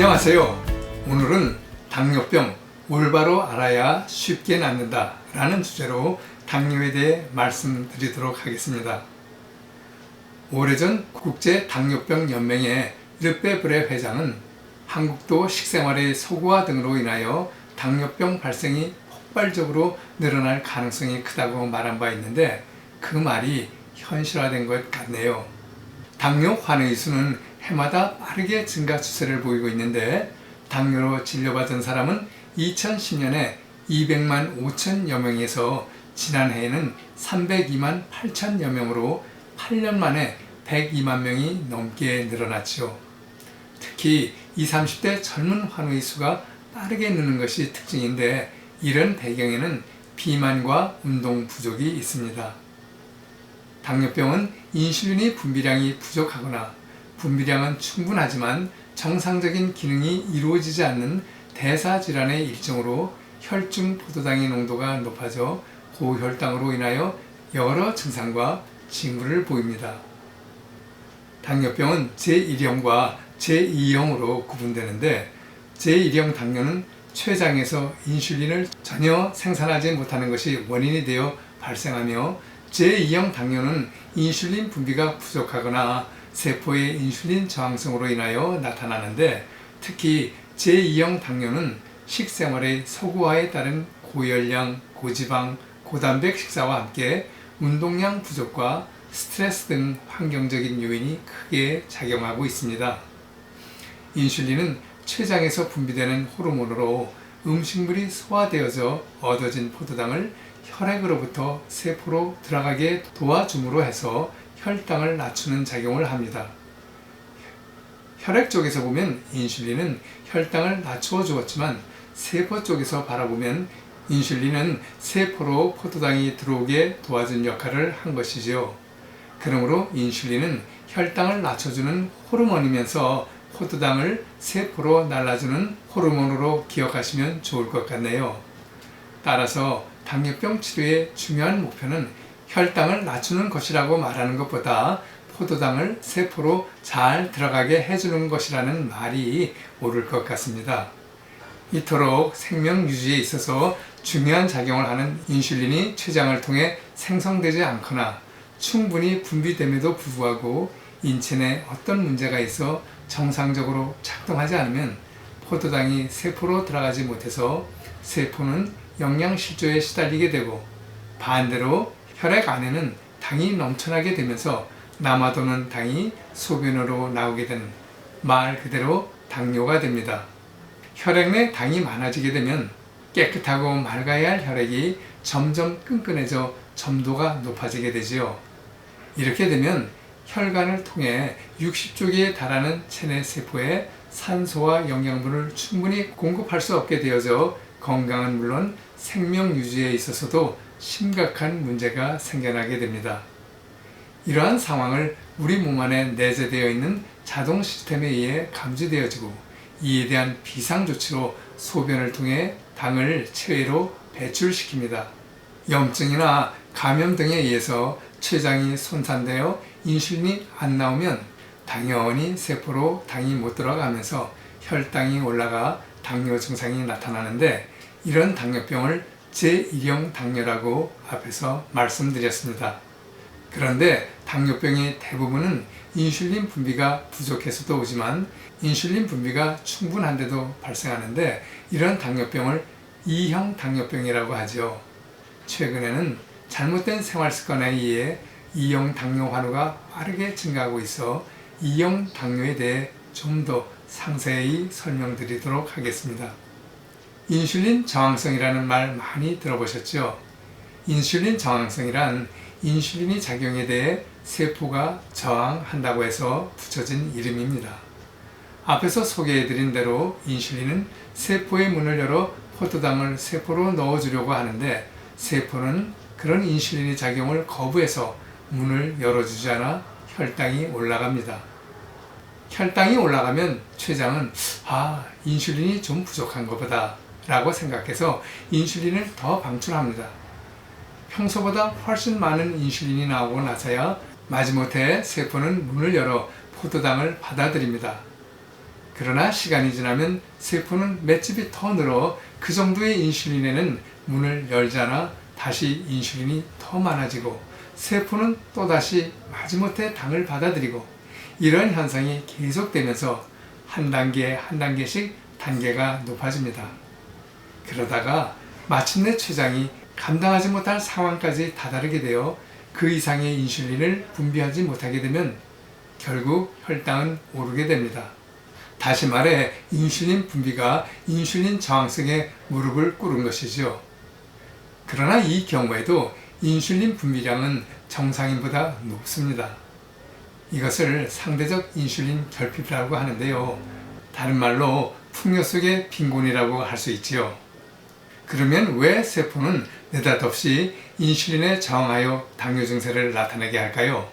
안녕하세요. 오늘은 당뇨병 올바로 알아야 쉽게 낫는다 라는 주제로 당뇨에 대해 말씀드리도록 하겠습니다. 오래전 국제 당뇨병 연맹의 르페브레 회장은 한국도 식생활의 소구화 등으로 인하여 당뇨병 발생이 폭발적으로 늘어날 가능성이 크다고 말한 바 있는데 그 말이 현실화된 것 같네요. 당뇨 환의 수는 해마다 빠르게 증가 추세를 보이고 있는데 당뇨로 진료받은 사람은 2010년에 200만 5천여 명에서 지난해에는 302만 8천여 명으로 8년 만에 102만 명이 넘게 늘어났죠. 특히 20, 30대 젊은 환우의 수가 빠르게 느는 것이 특징인데 이런 배경에는 비만과 운동 부족이 있습니다. 당뇨병은 인슐린이 분비량이 부족하거나 분비량은 충분하지만 정상적인 기능이 이루어지지 않는 대사 질환의 일종으로 혈중 포도당의 농도가 높아져 고혈당으로 인하여 여러 증상과 징후를 보입니다. 당뇨병은 제1형과 제2형으로 구분되는데 제1형 당뇨는 췌장에서 인슐린을 전혀 생산하지 못하는 것이 원인이 되어 발생하며 제2형 당뇨는 인슐린 분비가 부족하거나 세포의 인슐린 저항성으로 인하여 나타나는데 특히 제2형 당뇨는 식생활의 서구화에 따른 고열량, 고지방, 고단백 식사와 함께 운동량 부족과 스트레스 등 환경적인 요인이 크게 작용하고 있습니다. 인슐린은 췌장에서 분비되는 호르몬으로 음식물이 소화되어져 얻어진 포도당을 혈액으로부터 세포로 들어가게 도와줌으로 해서 혈당을 낮추는 작용을 합니다. 혈액 쪽에서 보면 인슐린은 혈당을 낮추어 주었지만 세포 쪽에서 바라보면 인슐린은 세포로 포도당이 들어오게 도와준 역할을 한 것이지요. 그러므로 인슐린은 혈당을 낮춰주는 호르몬이면서 포도당을 세포로 날라주는 호르몬으로 기억하시면 좋을 것 같네요. 따라서 당뇨병 치료의 중요한 목표는 혈당을 낮추는 것이라고 말하는 것보다 포도당을 세포로 잘 들어가게 해주는 것이라는 말이 옳을 것 같습니다. 이토록 생명 유지에 있어서 중요한 작용을 하는 인슐린이 췌장을 통해 생성되지 않거나 충분히 분비됨에도 불구하고 인체 내 어떤 문제가 있어 정상적으로 작동하지 않으면 포도당이 세포로 들어가지 못해서 세포는 영양 실조에 시달리게 되고 반대로 혈액 안에는 당이 넘쳐나게 되면서 남아도는 당이 소변으로 나오게 되는 말 그대로 당뇨가 됩니다. 혈액 내 당이 많아지게 되면 깨끗하고 맑아야 할 혈액이 점점 끈끈해져 점도가 높아지게 되지요. 이렇게 되면 혈관을 통해 60조기에 달하는 체내 세포에 산소와 영양분을 충분히 공급할 수 없게 되어져 건강은 물론 생명 유지에 있어서도 심각한 문제가 생겨나게 됩니다. 이러한 상황을 우리 몸 안에 내재되어 있는 자동 시스템에 의해 감지되어지고 이에 대한 비상 조치로 소변을 통해 당을 체외로 배출시킵니다. 염증이나 감염 등에 의해서 췌장이 손상되어 인슐린이 안 나오면 당연히 세포로 당이 못 들어가면서 혈당이 올라가 당뇨 증상이 나타나는데 이런 당뇨병을 제1형 당뇨라고 앞에서 말씀드렸습니다. 그런데 당뇨병의 대부분은 인슐린 분비가 부족해서도 오지만 인슐린 분비가 충분한데도 발생하는데 이런 당뇨병을 2형 당뇨병이라고 하죠. 최근에는 잘못된 생활 습관에 의해 2형 당뇨 환우가 빠르게 증가하고 있어 2형 당뇨에 대해 좀 더 상세히 설명드리도록 하겠습니다. 인슐린 저항성이라는 말 많이 들어보셨죠? 인슐린 저항성이란 인슐린이 작용에 대해 세포가 저항한다고 해서 붙여진 이름입니다. 앞에서 소개해드린 대로 인슐린은 세포의 문을 열어 포도당을 세포로 넣어주려고 하는데 세포는 그런 인슐린의 작용을 거부해서 문을 열어주지 않아 혈당이 올라갑니다. 혈당이 올라가면 췌장은 아 인슐린이 좀 부족한 것보다 라고 생각해서 인슐린을 더 방출합니다. 평소보다 훨씬 많은 인슐린이 나오고 나서야 마지못해 세포는 문을 열어 포도당을 받아들입니다. 그러나 시간이 지나면 세포는 맷집이 더 늘어 그 정도의 인슐린에는 문을 열자나 다시 인슐린이 더 많아지고 세포는 또다시 마지못해 당을 받아들이고 이런 현상이 계속되면서 한 단계 한 단계씩 단계가 높아집니다. 그러다가 마침내 췌장이 감당하지 못할 상황까지 다다르게 되어 그 이상의 인슐린을 분비하지 못하게 되면 결국 혈당은 오르게 됩니다. 다시 말해 인슐린 분비가 인슐린 저항성에 무릎을 꿇은 것이죠. 그러나 이 경우에도 인슐린 분비량은 정상인보다 높습니다. 이것을 상대적 인슐린 결핍이라고 하는데요. 다른 말로 풍요 속의 빈곤이라고 할 수 있지요. 그러면 왜 세포는 느닷없이 인슐린에 저항하여 당뇨 증세를 나타내게 할까요?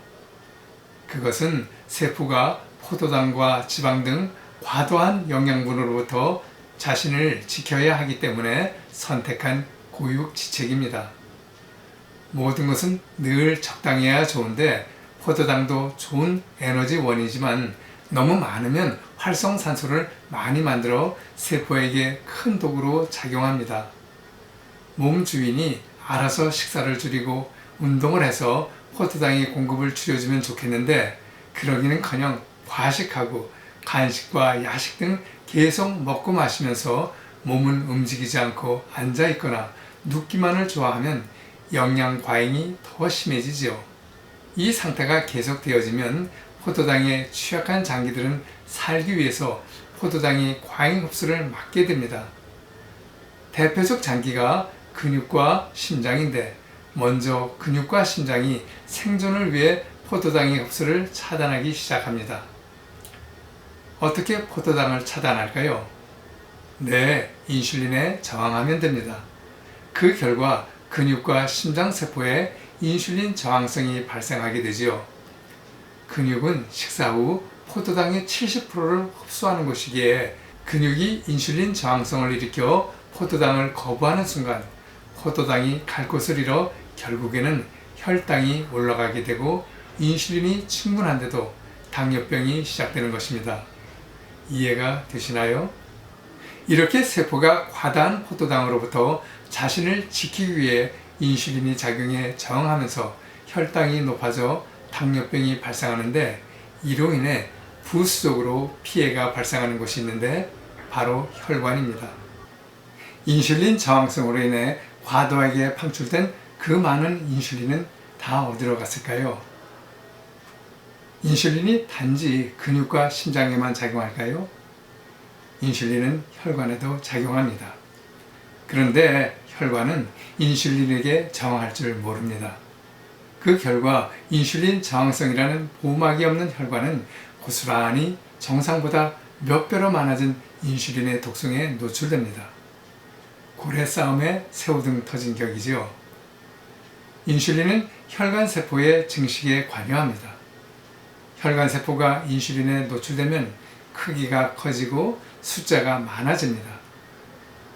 그것은 세포가 포도당과 지방 등 과도한 영양분으로부터 자신을 지켜야 하기 때문에 선택한 고육지책입니다. 모든 것은 늘 적당해야 좋은데 포도당도 좋은 에너지원이지만 너무 많으면 활성산소를 많이 만들어 세포에게 큰 독으로 작용합니다. 몸 주인이 알아서 식사를 줄이고 운동을 해서 포도당의 공급을 줄여주면 좋겠는데 그러기는커녕 과식하고 간식과 야식 등 계속 먹고 마시면서 몸은 움직이지 않고 앉아 있거나 눕기만을 좋아하면 영양 과잉이 더 심해지지요. 이 상태가 계속되어지면 포도당에 취약한 장기들은 살기 위해서 포도당의 과잉 흡수를 막게 됩니다. 대표적 장기가 근육과 심장인데 먼저 근육과 심장이 생존을 위해 포도당의 흡수를 차단하기 시작합니다. 어떻게 포도당을 차단할까요? 네, 인슐린에 저항하면 됩니다. 그 결과 근육과 심장세포에 인슐린 저항성이 발생하게 되지요. 근육은 식사 후 포도당의 70%를 흡수하는 것이기에 근육이 인슐린 저항성을 일으켜 포도당을 거부하는 순간 포도당이 갈 곳을 잃어 결국에는 혈당이 올라가게 되고 인슐린이 충분한데도 당뇨병이 시작되는 것입니다. 이해가 되시나요? 이렇게 세포가 과다한 포도당으로부터 자신을 지키기 위해 인슐린이 작용해 저항하면서 혈당이 높아져 당뇨병이 발생하는데 이로 인해 부수적으로 피해가 발생하는 곳이 있는데 바로 혈관입니다. 인슐린 저항성으로 인해 과도하게 방출된 그 많은 인슐린은 다 어디로 갔을까요? 인슐린이 단지 근육과 심장에만 작용할까요? 인슐린은 혈관에도 작용합니다. 그런데 혈관은 인슐린에게 저항할 줄 모릅니다. 그 결과 인슐린 저항성이라는 보호막이 없는 혈관은 고스란히 정상보다 몇 배로 많아진 인슐린의 독성에 노출됩니다. 고래 싸움에 새우등 터진 격이지요. 인슐린은 혈관 세포의 증식에 관여합니다. 혈관 세포가 인슐린에 노출되면 크기가 커지고 숫자가 많아집니다.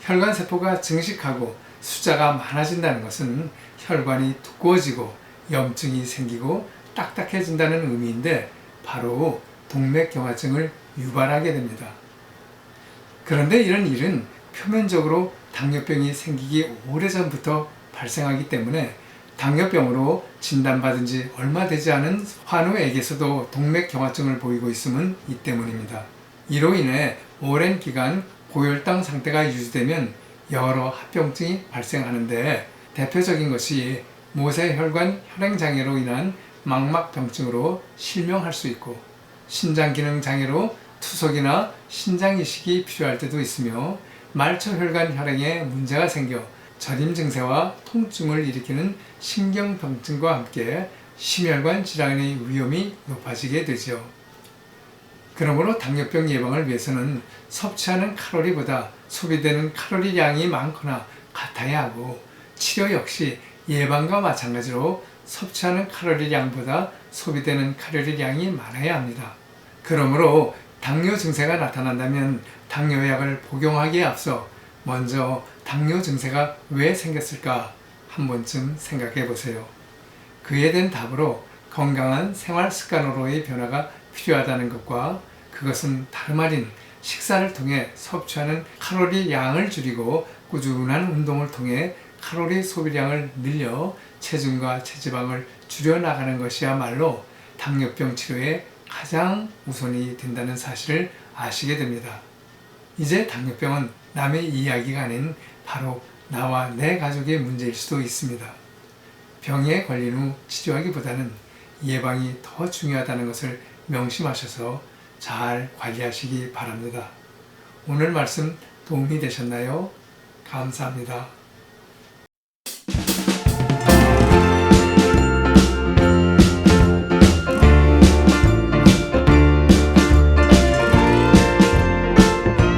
혈관 세포가 증식하고 숫자가 많아진다는 것은 혈관이 두꺼워지고 염증이 생기고 딱딱해진다는 의미인데 바로 동맥경화증을 유발하게 됩니다. 그런데 이런 일은 표면적으로 당뇨병이 생기기 오래전부터 발생하기 때문에 당뇨병으로 진단받은 지 얼마 되지 않은 환우에게서도 동맥경화증을 보이고 있음은 이 때문입니다. 이로 인해 오랜 기간 고혈당 상태가 유지되면 여러 합병증이 발생하는데 대표적인 것이 모세혈관 혈행장애로 인한 망막병증으로 실명할 수 있고 신장기능장애로 투석이나 신장이식이 필요할 때도 있으며 말초혈관 혈행에 문제가 생겨 저림 증세와 통증을 일으키는 신경병증과 함께 심혈관 질환의 위험이 높아지게 되죠. 그러므로 당뇨병 예방을 위해서는 섭취하는 칼로리보다 소비되는 칼로리량이 많거나 같아야 하고 치료 역시 예방과 마찬가지로 섭취하는 칼로리량보다 소비되는 칼로리량이 많아야 합니다. 그러므로 당뇨 증세가 나타난다면 당뇨약을 복용하기에 앞서 먼저 당뇨 증세가 왜 생겼을까 한 번쯤 생각해 보세요. 그에 대한 답으로 건강한 생활 습관으로의 변화가 필요하다는 것과 그것은 다름 아닌 식사를 통해 섭취하는 칼로리 양을 줄이고 꾸준한 운동을 통해 칼로리 소비량을 늘려 체중과 체지방을 줄여나가는 것이야말로 당뇨병 치료에 가장 우선이 된다는 사실을 아시게 됩니다. 이제 당뇨병은 남의 이야기가 아닌 바로 나와 내 가족의 문제일 수도 있습니다. 병에 걸린 후 치료하기보다는 예방이 더 중요하다는 것을 명심하셔서 잘 관리하시기 바랍니다. 오늘 말씀 도움이 되셨나요? 감사합니다.